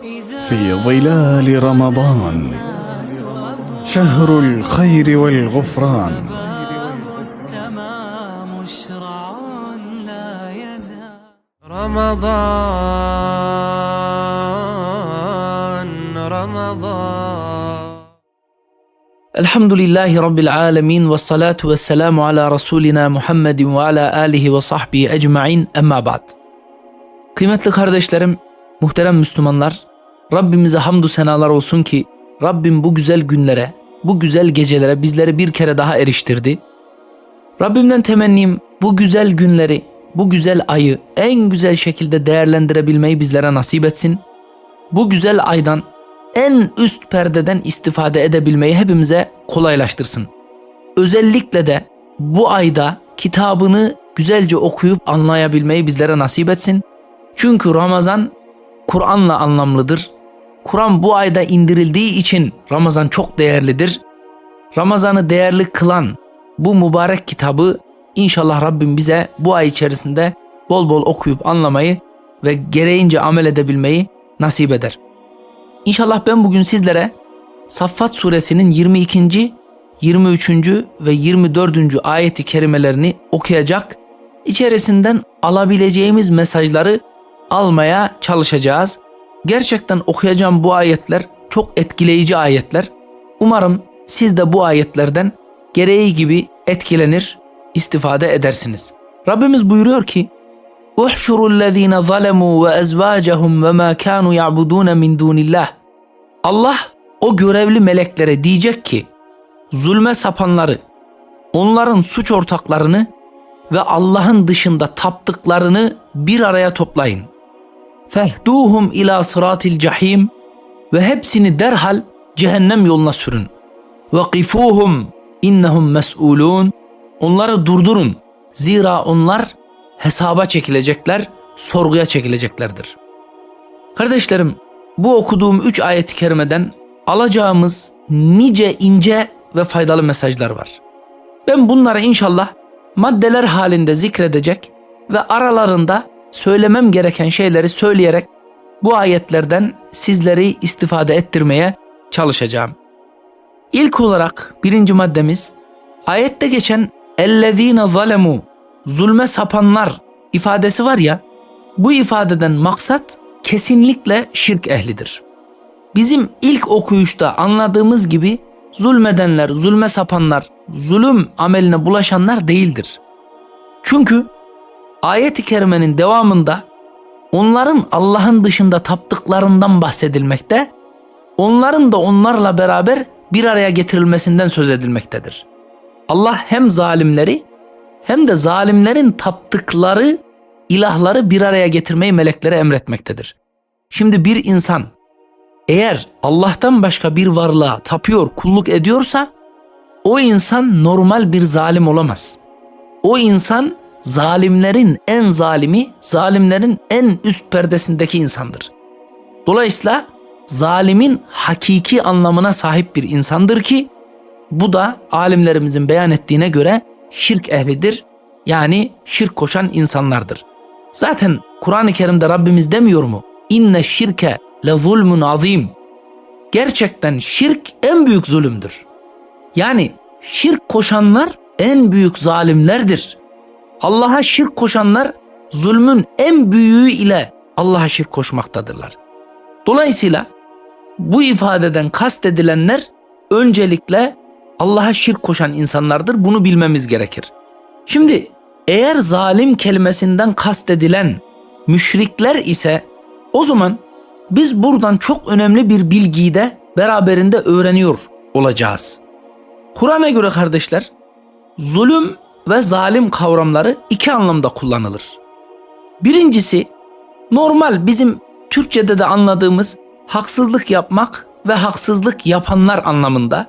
في ظلال رمضان. شهر الخير والغفران. رمضان رمضان. الحمد لله رب العالمين والصلاة والسلام على رسولنا محمد وعلى آله وصحبه أجمعين. أما بعد. emma ba'd. Kıymetli kardeşlerim, muhterem Müslümanlar, Rabbimize hamdü senalar olsun ki Rabbim bu güzel günlere, bu güzel gecelere bizleri bir kere daha eriştirdi. Rabbimden temennim bu güzel günleri, bu güzel ayı en güzel şekilde değerlendirebilmeyi bizlere nasip etsin. Bu güzel aydan en üst perdeden istifade edebilmeyi hepimize kolaylaştırsın. Özellikle de bu ayda kitabını güzelce okuyup anlayabilmeyi bizlere nasip etsin. Çünkü Ramazan Kur'an'la anlamlıdır. Kur'an bu ayda indirildiği için Ramazan çok değerlidir. Ramazan'ı değerli kılan bu mübarek kitabı inşallah Rabbim bize bu ay içerisinde bol bol okuyup anlamayı ve gereğince amel edebilmeyi nasip eder. İnşallah ben bugün sizlere Saffat suresinin 22. 23. ve 24. ayeti kerimelerini okuyacak, içerisinden alabileceğimiz mesajları almaya çalışacağız. Gerçekten okuyacağım bu ayetler çok etkileyici ayetler. Umarım siz de bu ayetlerden gereği gibi etkilenir, istifade edersiniz. Rabbimiz buyuruyor ki: "Uhşurul lezine zalemu ve ezvacehum ve ma kanu ya'budun min dunillah." Allah o görevli meleklere diyecek ki: "Zulme sapanları, onların suç ortaklarını ve Allah'ın dışında taptıklarını bir araya toplayın. Fehduhum ila sıratil cahim ve hepsini derhal cehennem yoluna sürün. Ve kifuhum innehum mes'ulun. Onları durdurun. Zira onlar hesaba çekilecekler, sorguya çekileceklerdir. Kardeşlerim, bu okuduğum üç ayet-i kerimeden alacağımız nice ince ve faydalı mesajlar var. Ben bunları inşallah maddeler halinde zikredecek ve aralarında söylemem gereken şeyleri söyleyerek bu ayetlerden sizleri istifade ettirmeye çalışacağım. İlk olarak birinci maddemiz ayette geçen ellezine zalemu zulme sapanlar ifadesi var ya bu ifadeden maksat kesinlikle şirk ehlidir. Bizim ilk okuyuşta anladığımız gibi zulmedenler, zulme sapanlar, zulüm ameline bulaşanlar değildir. Çünkü ayet-i kerimenin devamında onların Allah'ın dışında taptıklarından bahsedilmekte, onların da onlarla beraber bir araya getirilmesinden söz edilmektedir. Allah hem zalimleri hem de zalimlerin taptıkları ilahları bir araya getirmeyi meleklere emretmektedir. Şimdi bir insan eğer Allah'tan başka bir varlığa tapıyor, kulluk ediyorsa o insan normal bir zalim olamaz. O insan zalimlerin en zalimi, zalimlerin en üst perdesindeki insandır. Dolayısıyla zalimin hakiki anlamına sahip bir insandır ki bu da alimlerimizin beyan ettiğine göre şirk ehlidir. Yani şirk koşan insanlardır. Zaten Kur'an-ı Kerim'de Rabbimiz demiyor mu? İnne şirke le zulmun azim. Gerçekten şirk en büyük zulümdür. Yani şirk koşanlar en büyük zalimlerdir. Allah'a şirk koşanlar zulmün en büyüğü ile Allah'a şirk koşmaktadırlar. Dolayısıyla bu ifadeden kastedilenler öncelikle Allah'a şirk koşan insanlardır. Bunu bilmemiz gerekir. Şimdi eğer zalim kelimesinden kastedilen müşrikler ise o zaman biz buradan çok önemli bir bilgiyi de beraberinde öğreniyor olacağız. Kur'an'a göre kardeşler zulüm ve zalim kavramları iki anlamda kullanılır. Birincisi normal bizim Türkçe'de de anladığımız haksızlık yapmak ve haksızlık yapanlar anlamında.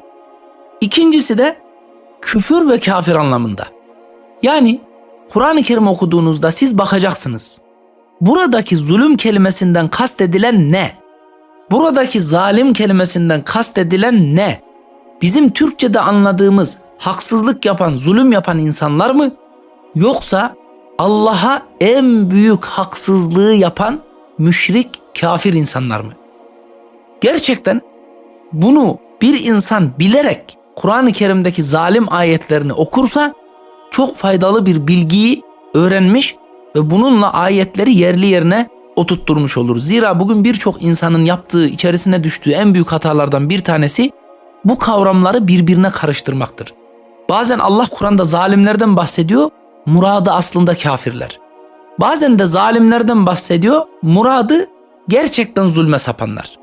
İkincisi de küfür ve kafir anlamında. Yani Kur'an-ı Kerim okuduğunuzda siz bakacaksınız. Buradaki zulüm kelimesinden kastedilen ne? Buradaki zalim kelimesinden kastedilen ne? Bizim Türkçe'de anladığımız haksızlık yapan, zulüm yapan insanlar mı? Yoksa Allah'a en büyük haksızlığı yapan müşrik, kafir insanlar mı? Gerçekten bunu bir insan bilerek Kur'an-ı Kerim'deki zalim ayetlerini okursa çok faydalı bir bilgiyi öğrenmiş ve bununla ayetleri yerli yerine oturtturmuş olur. Zira bugün birçok insanın yaptığı, içerisine düştüğü en büyük hatalardan bir tanesi bu kavramları birbirine karıştırmaktır. Bazen Allah Kur'an'da zalimlerden bahsediyor, muradı aslında kafirler. Bazen de zalimlerden bahsediyor, muradı gerçekten zulme sapanlar.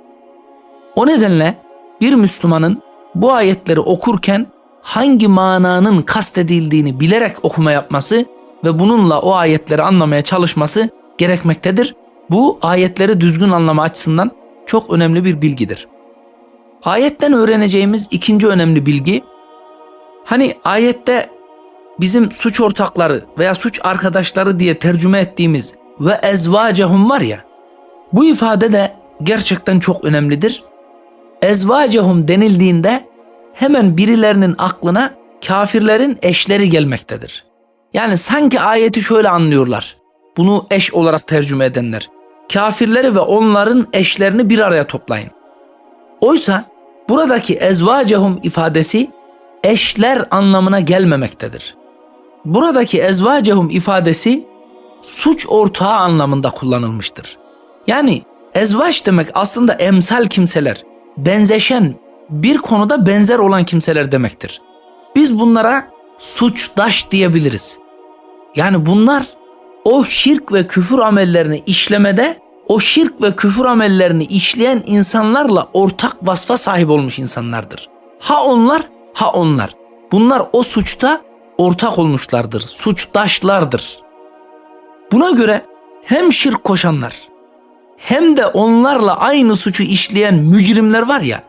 O nedenle bir Müslümanın bu ayetleri okurken hangi mananın kastedildiğini bilerek okuma yapması ve bununla o ayetleri anlamaya çalışması gerekmektedir. Bu ayetleri düzgün anlama açısından çok önemli bir bilgidir. Ayetten öğreneceğimiz ikinci önemli bilgi hani ayette bizim suç ortakları veya suç arkadaşları diye tercüme ettiğimiz ve ezvacehum var ya bu ifade de gerçekten çok önemlidir. Ezvacehum denildiğinde hemen birilerinin aklına kafirlerin eşleri gelmektedir. Yani sanki ayeti şöyle anlıyorlar. Bunu eş olarak tercüme edenler. Kafirleri ve onların eşlerini bir araya toplayın. Oysa buradaki ezvacehum ifadesi eşler anlamına gelmemektedir. Buradaki ezvacehum ifadesi suç ortağı anlamında kullanılmıştır. Yani ezvaç demek aslında emsal kimseler, benzeşen, bir konuda benzer olan kimseler demektir. Biz bunlara suçdaş diyebiliriz. Yani bunlar o şirk ve küfür amellerini işlemede o şirk ve küfür amellerini işleyen insanlarla ortak vasfa sahip olmuş insanlardır. Ha onlar ha onlar. Bunlar o suçta ortak olmuşlardır. Suçdaşlardır. Buna göre hem şirk koşanlar hem de onlarla aynı suçu işleyen mücrimler var ya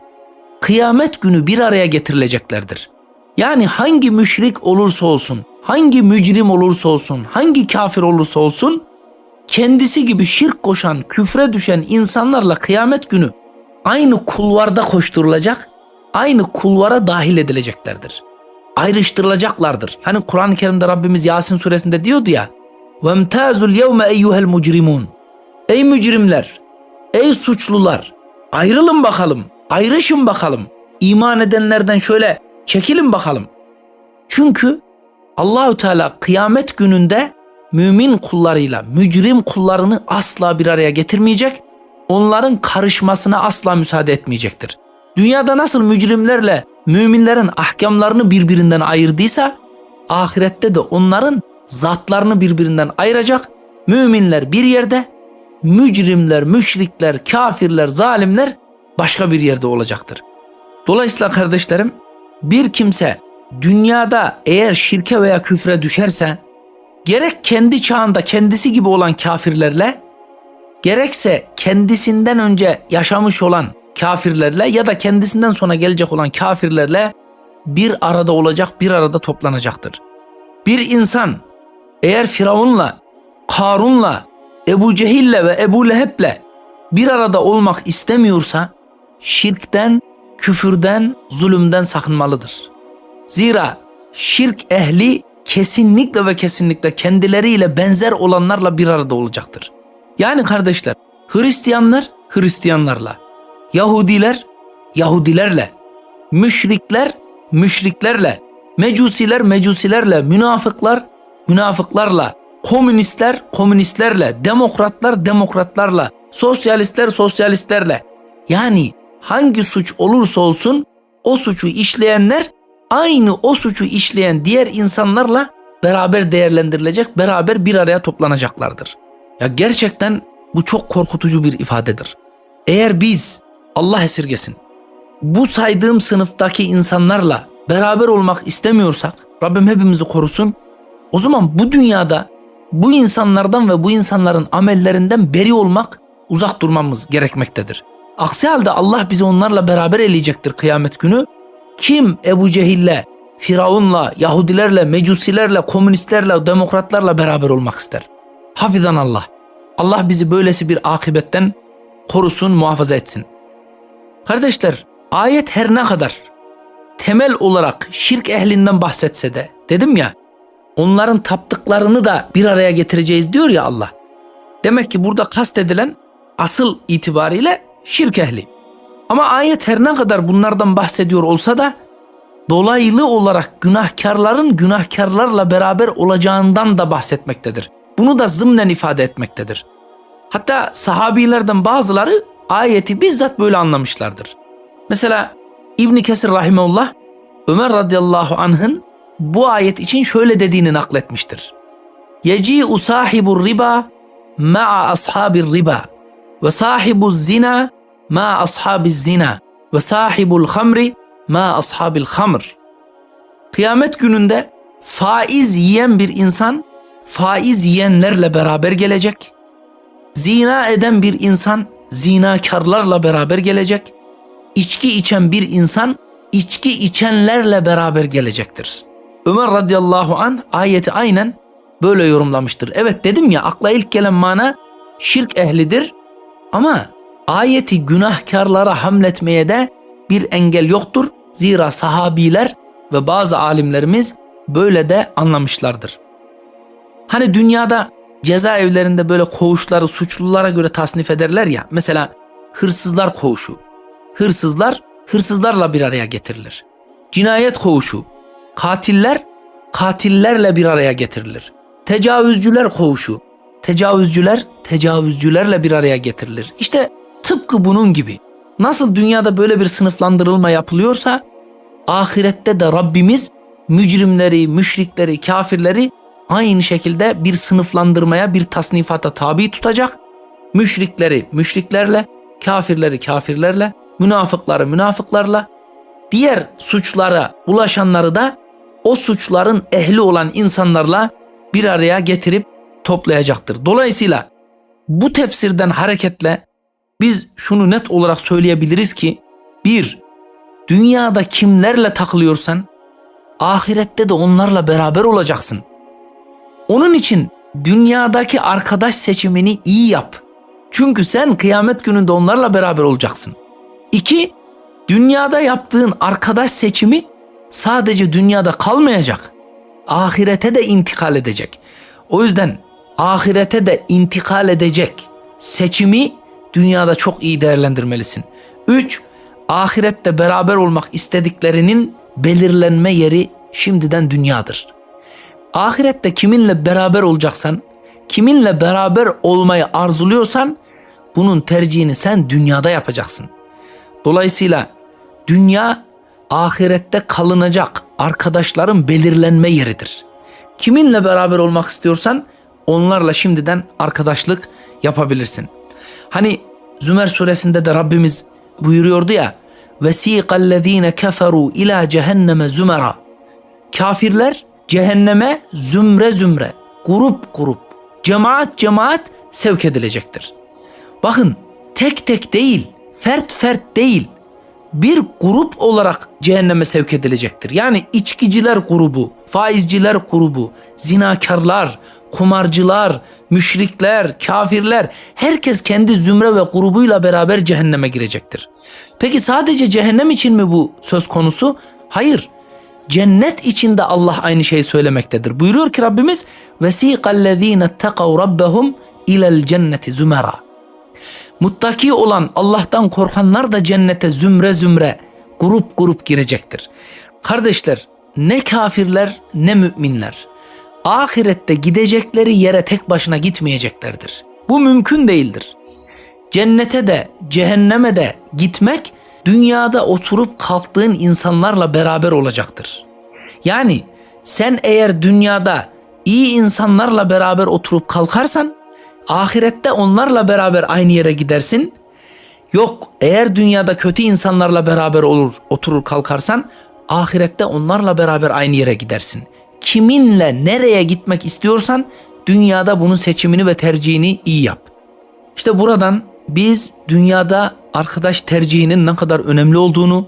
kıyamet günü bir araya getirileceklerdir. Yani hangi müşrik olursa olsun, hangi mücrim olursa olsun, hangi kafir olursa olsun kendisi gibi şirk koşan, küfre düşen insanlarla kıyamet günü aynı kulvarda koşturulacak, aynı kulvara dahil edileceklerdir. Ayrıştırılacaklardır. Hani Kur'an-ı Kerim'de Rabbimiz Yasin suresinde diyordu ya وَمْتَازُ الْيَوْمَ اَيُّهَا الْمُجْرِمُونَ Ey mücrimler, ey suçlular, ayrılın bakalım, ayrışın bakalım. İman edenlerden şöyle çekilin bakalım. Çünkü Allahü Teala kıyamet gününde mümin kullarıyla mücrim kullarını asla bir araya getirmeyecek. Onların karışmasına asla müsaade etmeyecektir. Dünyada nasıl mücrimlerle müminlerin ahkamlarını birbirinden ayırdıysa ahirette de onların zatlarını birbirinden ayıracak. Müminler bir yerde, mücrimler, müşrikler, kafirler, zalimler başka bir yerde olacaktır. Dolayısıyla kardeşlerim bir kimse dünyada eğer şirke veya küfre düşerse gerek kendi çağında kendisi gibi olan kafirlerle gerekse kendisinden önce yaşamış olan kafirlerle ya da kendisinden sonra gelecek olan kafirlerle bir arada olacak, bir arada toplanacaktır. Bir insan eğer Firavun'la, Karun'la, Ebu Cehil'le ve Ebu Leheb'le bir arada olmak istemiyorsa şirkten, küfürden, zulümden sakınmalıdır. Zira şirk ehli kesinlikle ve kesinlikle kendileriyle benzer olanlarla bir arada olacaktır. Yani kardeşler Hristiyanlar Hristiyanlarla, Yahudiler Yahudilerle, müşrikler müşriklerle, mecusiler mecusilerle, münafıklar münafıklarla, komünistler komünistlerle, demokratlar demokratlarla, sosyalistler sosyalistlerle. Yani hangi suç olursa olsun o suçu işleyenler aynı o suçu işleyen diğer insanlarla beraber değerlendirilecek, beraber bir araya toplanacaklardır. Ya gerçekten bu çok korkutucu bir ifadedir. Eğer biz Allah esirgesin bu saydığım sınıftaki insanlarla beraber olmak istemiyorsak Rabbim hepimizi korusun. O zaman bu dünyada bu insanlardan ve bu insanların amellerinden beri olmak, uzak durmamız gerekmektedir. Aksi halde Allah bizi onlarla beraber eleyecektir kıyamet günü. Kim Ebu Cehil'le, Firavun'la, Yahudilerle, Mecusilerle, komünistlerle, demokratlarla beraber olmak ister? Hafizan Allah. Allah bizi böylesi bir akibetten korusun, muhafaza etsin. Kardeşler, ayet her ne kadar temel olarak şirk ehlinden bahsetse de dedim ya onların taptıklarını da bir araya getireceğiz diyor ya Allah. Demek ki burada kastedilen asıl itibariyle şirk ehli. Ama ayet her ne kadar bunlardan bahsediyor olsa da dolaylı olarak günahkarların günahkarlarla beraber olacağından da bahsetmektedir. Bunu da zımnen ifade etmektedir. Hatta sahabilerden bazıları ayeti bizzat böyle anlamışlardır. Mesela İbn Kesir rahimeullah Ömer radıyallahu anh'ın bu ayet için şöyle dediğini nakletmiştir. Yeci'u sahibur riba ma'a ashabir riba ve sahibu zina ma ashabiz zina ve sahibul hamri ma ashabil hamr. Kıyamet gününde faiz yiyen bir insan faiz yiyenlerle beraber gelecek. Zina eden bir insan zinakarlarla beraber gelecek. İçki içen bir insan içki içenlerle beraber gelecektir. Ömer radıyallahu an ayeti aynen böyle yorumlamıştır. Evet dedim ya akla ilk gelen mana şirk ehlidir ama ayeti günahkarlara hamletmeye de bir engel yoktur. Zira sahabiler ve bazı alimlerimiz böyle de anlamışlardır. Hani dünyada cezaevlerinde böyle koğuşları suçlulara göre tasnif ederler ya. Mesela hırsızlar koğuşu. Hırsızlar hırsızlarla bir araya getirilir. Cinayet koğuşu. Katiller katillerle bir araya getirilir. Tecavüzcüler koğuşu. Tecavüzcüler tecavüzcülerle bir araya getirilir. İşte tıpkı bunun gibi. Nasıl dünyada böyle bir sınıflandırılma yapılıyorsa ahirette de Rabbimiz mücrimleri, müşrikleri, kafirleri aynı şekilde bir sınıflandırmaya, bir tasnifata tabi tutacak. Müşrikleri müşriklerle, kafirleri kafirlerle, münafıkları münafıklarla, diğer suçlara ulaşanları da o suçların ehli olan insanlarla bir araya getirip toplayacaktır. Dolayısıyla bu tefsirden hareketle biz şunu net olarak söyleyebiliriz ki bir, dünyada kimlerle takılıyorsan ahirette de onlarla beraber olacaksın. Onun için dünyadaki arkadaş seçimini iyi yap. Çünkü sen kıyamet gününde onlarla beraber olacaksın. İki, dünyada yaptığın arkadaş seçimi sadece dünyada kalmayacak. Ahirete de intikal edecek. O yüzden ahirete de intikal edecek seçimi dünyada çok iyi değerlendirmelisin. Üç, ahirette beraber olmak istediklerinin belirlenme yeri şimdiden dünyadır. Ahirette kiminle beraber olacaksan, kiminle beraber olmayı arzuluyorsan bunun tercihini sen dünyada yapacaksın. Dolayısıyla dünya ahirette kalınacak arkadaşların belirlenme yeridir. Kiminle beraber olmak istiyorsan onlarla şimdiden arkadaşlık yapabilirsin. Hani Zümer suresinde de Rabbimiz buyuruyordu ya vesikallezine keferu ila cehenneme zümera. Kafirler cehenneme zümre zümre, grup grup, cemaat cemaat sevk edilecektir. Bakın tek tek değil, fert fert değil, bir grup olarak cehenneme sevk edilecektir. Yani içkiciler grubu, faizciler grubu, zinakarlar, kumarcılar, müşrikler, kafirler herkes kendi zümre ve grubuyla beraber cehenneme girecektir. Peki sadece cehennem için mi bu söz konusu? Hayır. Cennet içinde Allah aynı şeyi söylemektedir. Buyuruyor ki Rabbimiz vesikallezine tekav rabbehum ilel cenneti zümera. Muttaki olan Allah'tan korkanlar da cennete zümre zümre, grup grup girecektir. Kardeşler ne kafirler ne müminler ahirette gidecekleri yere tek başına gitmeyeceklerdir. Bu mümkün değildir. Cennete de cehenneme de gitmek dünyada oturup kalktığın insanlarla beraber olacaktır. Yani sen eğer dünyada iyi insanlarla beraber oturup kalkarsan ahirette onlarla beraber aynı yere gidersin. Yok eğer dünyada kötü insanlarla beraber olur oturur kalkarsan ahirette onlarla beraber aynı yere gidersin. Kiminle nereye gitmek istiyorsan dünyada bunun seçimini ve tercihini iyi yap. İşte buradan biz dünyada arkadaş tercihinin ne kadar önemli olduğunu,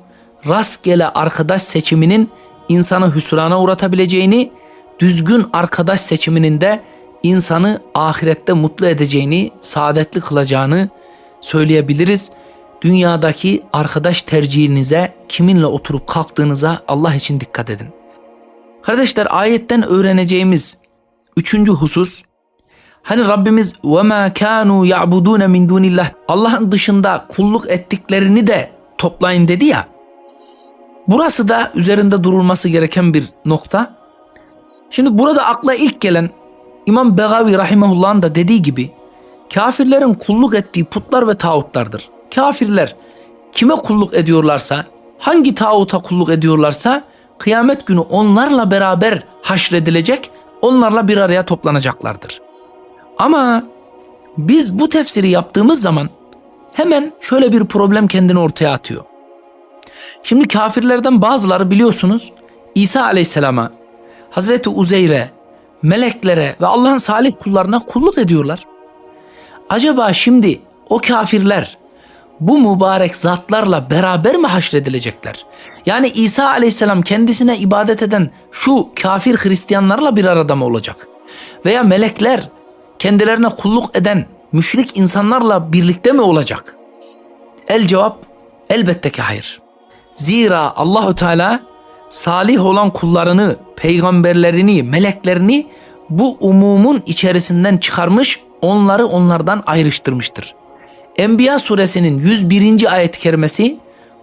rastgele arkadaş seçiminin insanı hüsrana uğratabileceğini, düzgün arkadaş seçiminin de insanı ahirette mutlu edeceğini, saadetli kılacağını söyleyebiliriz. Dünyadaki arkadaş tercihinize, kiminle oturup kalktığınıza Allah için dikkat edin. Kardeşler ayetten öğreneceğimiz üçüncü husus Hani Rabbimiz ve ma kanu ya'budun min dunillah Allah'ın dışında kulluk ettiklerini de toplayın dedi ya. Burası da üzerinde durulması gereken bir nokta. Şimdi burada akla ilk gelen İmam Begavi Rahimahullah'ın da dediği gibi kafirlerin kulluk ettiği putlar ve tağutlardır. Kafirler kime kulluk ediyorlarsa, hangi tağuta kulluk ediyorlarsa kıyamet günü onlarla beraber haşredilecek, onlarla bir araya toplanacaklardır. Ama biz bu tefsiri yaptığımız zaman hemen şöyle bir problem kendini ortaya atıyor. Şimdi kafirlerden bazıları biliyorsunuz İsa Aleyhisselam'a, Hazreti Uzeyr'e, meleklere ve Allah'ın salih kullarına kulluk ediyorlar. Acaba şimdi o kafirler bu mübarek zatlarla beraber mi haşredilecekler? Yani İsa Aleyhisselam kendisine ibadet eden şu kafir Hristiyanlarla bir arada mı olacak? Veya melekler kendilerine kulluk eden müşrik insanlarla birlikte mi olacak? El cevap elbette ki hayır. Zira Allahü Teala salih olan kullarını, peygamberlerini, meleklerini bu umumun içerisinden çıkarmış, onları onlardan ayrıştırmıştır. Enbiya suresinin 101. ayet-i kerimesi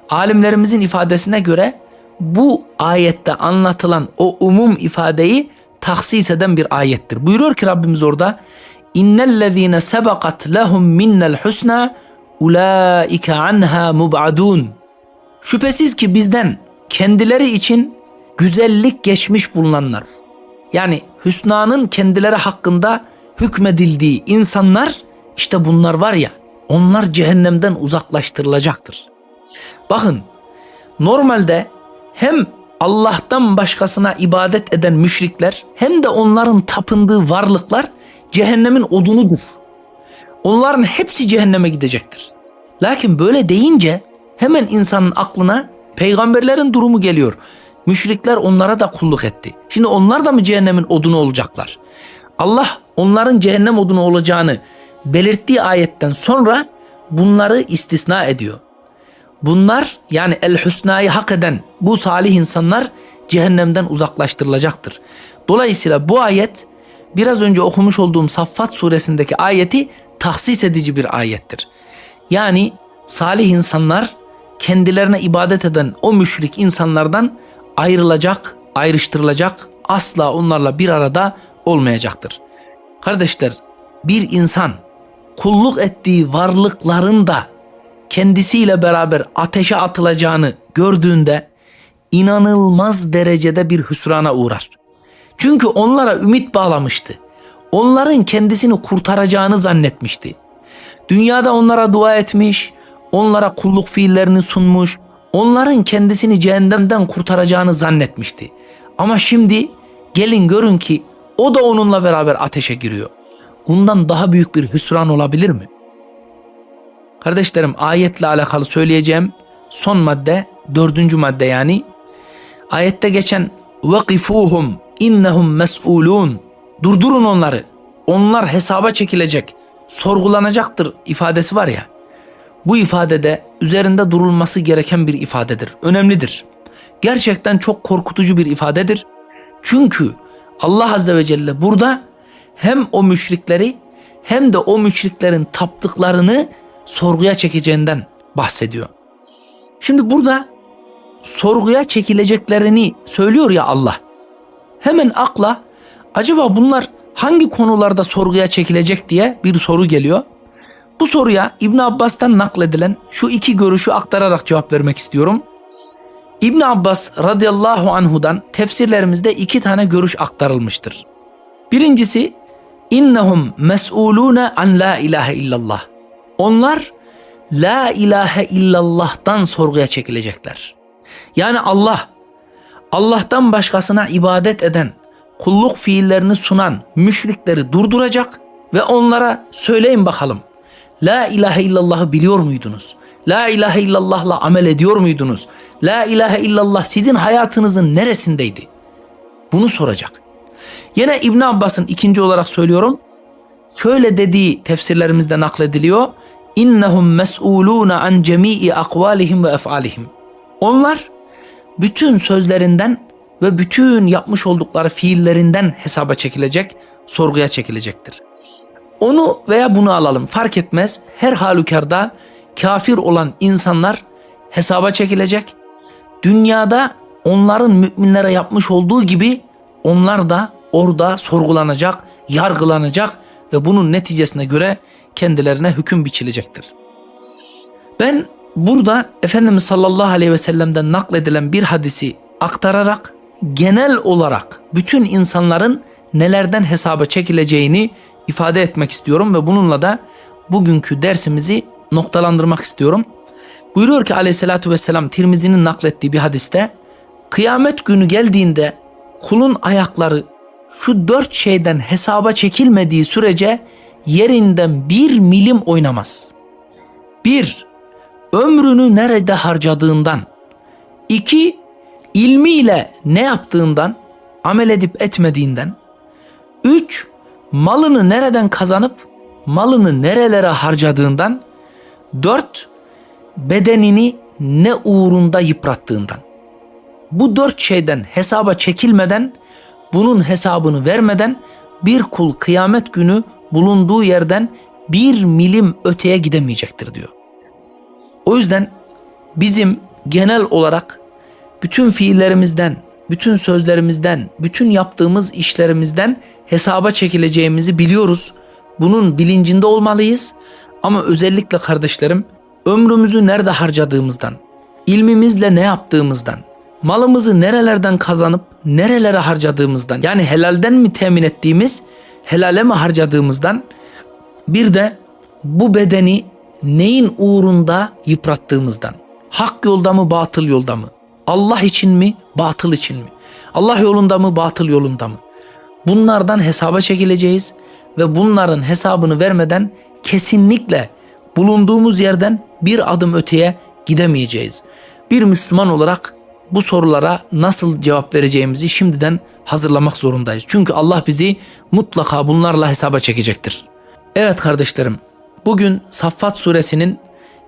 alimlerimizin ifadesine göre bu ayette anlatılan o umum ifadeyi tahsis eden bir ayettir. Buyuruyor ki Rabbimiz orada İnnellezîne sebakat lehum minnel husna ulaike anha mub'adun. Şüphesiz ki bizden kendileri için güzellik geçmiş bulunanlar. Yani hüsnanın kendileri hakkında hükmedildiği insanlar işte bunlar var ya onlar cehennemden uzaklaştırılacaktır. Bakın normalde hem Allah'tan başkasına ibadet eden müşrikler hem de onların tapındığı varlıklar cehennemin odunudur. Onların hepsi cehenneme gidecektir. Lakin böyle deyince hemen insanın aklına peygamberlerin durumu geliyor. Müşrikler onlara da kulluk etti. Şimdi onlar da mı cehennemin odunu olacaklar? Allah onların cehennem odunu olacağını belirttiği ayetten sonra bunları istisna ediyor. Bunlar yani el husnayı hak eden bu salih insanlar cehennemden uzaklaştırılacaktır. Dolayısıyla bu ayet biraz önce okumuş olduğum Saffat suresindeki ayeti tahsis edici bir ayettir. Yani salih insanlar kendilerine ibadet eden o müşrik insanlardan ayrılacak, ayrıştırılacak, asla onlarla bir arada olmayacaktır. Kardeşler, bir insan kulluk ettiği varlıkların da kendisiyle beraber ateşe atılacağını gördüğünde inanılmaz derecede bir hüsrana uğrar. Çünkü onlara ümit bağlamıştı. Onların kendisini kurtaracağını zannetmişti. Dünyada onlara dua etmiş, onlara kulluk fiillerini sunmuş, onların kendisini cehennemden kurtaracağını zannetmişti. Ama şimdi gelin görün ki o da onunla beraber ateşe giriyor. Bundan daha büyük bir hüsran olabilir mi? Kardeşlerim ayetle alakalı söyleyeceğim son madde, dördüncü madde yani. Ayette geçen vakifuhum innehum mes'ulun. Durdurun onları. Onlar hesaba çekilecek, sorgulanacaktır ifadesi var ya. Bu ifadede üzerinde durulması gereken bir ifadedir. Önemlidir. Gerçekten çok korkutucu bir ifadedir. Çünkü Allah Azze ve Celle burada hem o müşrikleri hem de o müşriklerin taptıklarını sorguya çekeceğinden bahsediyor. Şimdi burada sorguya çekileceklerini söylüyor ya Allah. Hemen akla acaba bunlar hangi konularda sorguya çekilecek diye bir soru geliyor. Bu soruya İbn Abbas'tan nakledilen şu iki görüşü aktararak cevap vermek istiyorum. İbn Abbas radıyallahu anhudan tefsirlerimizde iki tane görüş aktarılmıştır. Birincisi innehum mes'ulune an la ilahe illallah. Onlar la ilahe illallah'tan sorguya çekilecekler. Yani Allah Allah'tan başkasına ibadet eden, kulluk fiillerini sunan müşrikleri durduracak ve onlara söyleyin bakalım. La ilahe illallah'ı biliyor muydunuz? La ilahe illallah'la amel ediyor muydunuz? La ilahe illallah sizin hayatınızın neresindeydi? Bunu soracak. Yine İbn Abbas'ın ikinci olarak söylüyorum. Şöyle dediği tefsirlerimizde naklediliyor. İnnehum mes'ulun an cemii akvalihim ve ef'alihim. Onlar bütün sözlerinden ve bütün yapmış oldukları fiillerinden hesaba çekilecek, sorguya çekilecektir. Onu veya bunu alalım fark etmez. Her halükarda kafir olan insanlar hesaba çekilecek. Dünyada onların müminlere yapmış olduğu gibi onlar da orada sorgulanacak, yargılanacak ve bunun neticesine göre kendilerine hüküm biçilecektir. Ben burada Efendimiz sallallahu aleyhi ve sellem'den nakledilen bir hadisi aktararak genel olarak bütün insanların nelerden hesaba çekileceğini ifade etmek istiyorum ve bununla da bugünkü dersimizi noktalandırmak istiyorum. Buyuruyor ki aleyhissalatü vesselam Tirmizi'nin naklettiği bir hadiste kıyamet günü geldiğinde kulun ayakları şu dört şeyden hesaba çekilmediği sürece yerinden bir milim oynamaz. Bir, ömrünü nerede harcadığından. İki, ilmiyle ne yaptığından, amel edip etmediğinden. Üç, malını nereden kazanıp malını nerelere harcadığından. Dört, bedenini ne uğrunda yıprattığından. Bu dört şeyden hesaba çekilmeden, bunun hesabını vermeden bir kul kıyamet günü bulunduğu yerden bir milim öteye gidemeyecektir diyor. O yüzden bizim genel olarak bütün fiillerimizden, bütün sözlerimizden, bütün yaptığımız işlerimizden hesaba çekileceğimizi biliyoruz. Bunun bilincinde olmalıyız. Ama özellikle kardeşlerim ömrümüzü nerede harcadığımızdan, ilmimizle ne yaptığımızdan, malımızı nerelerden kazanıp nerelere harcadığımızdan yani helalden mi temin ettiğimiz, helale mi harcadığımızdan bir de bu bedeni neyin uğrunda yıprattığımızdan. Hak yolda mı, batıl yolda mı? Allah için mi, batıl için mi? Allah yolunda mı, batıl yolunda mı? Bunlardan hesaba çekileceğiz ve bunların hesabını vermeden kesinlikle bulunduğumuz yerden bir adım öteye gidemeyeceğiz. Bir Müslüman olarak bu sorulara nasıl cevap vereceğimizi şimdiden hazırlamak zorundayız. Çünkü Allah bizi mutlaka bunlarla hesaba çekecektir. Evet kardeşlerim, bugün Saffat suresinin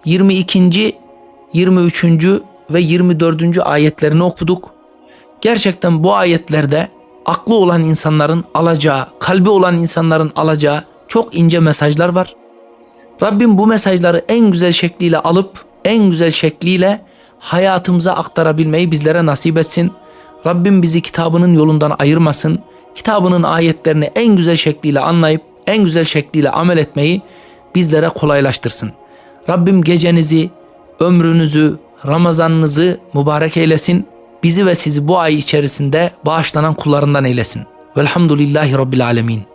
22. 23. ve 24. ayetlerini okuduk. Gerçekten bu ayetlerde aklı olan insanların alacağı, kalbi olan insanların alacağı çok ince mesajlar var. Rabbim bu mesajları en güzel şekliyle alıp en güzel şekliyle hayatımıza aktarabilmeyi bizlere nasip etsin. Rabbim bizi kitabının yolundan ayırmasın. Kitabının ayetlerini en güzel şekliyle anlayıp en güzel şekliyle amel etmeyi bizlere kolaylaştırsın. Rabbim gecenizi, ömrünüzü, Ramazanınızı mübarek eylesin. Bizi ve sizi bu ay içerisinde bağışlanan kullarından eylesin. Velhamdülillahi Rabbil Alemin.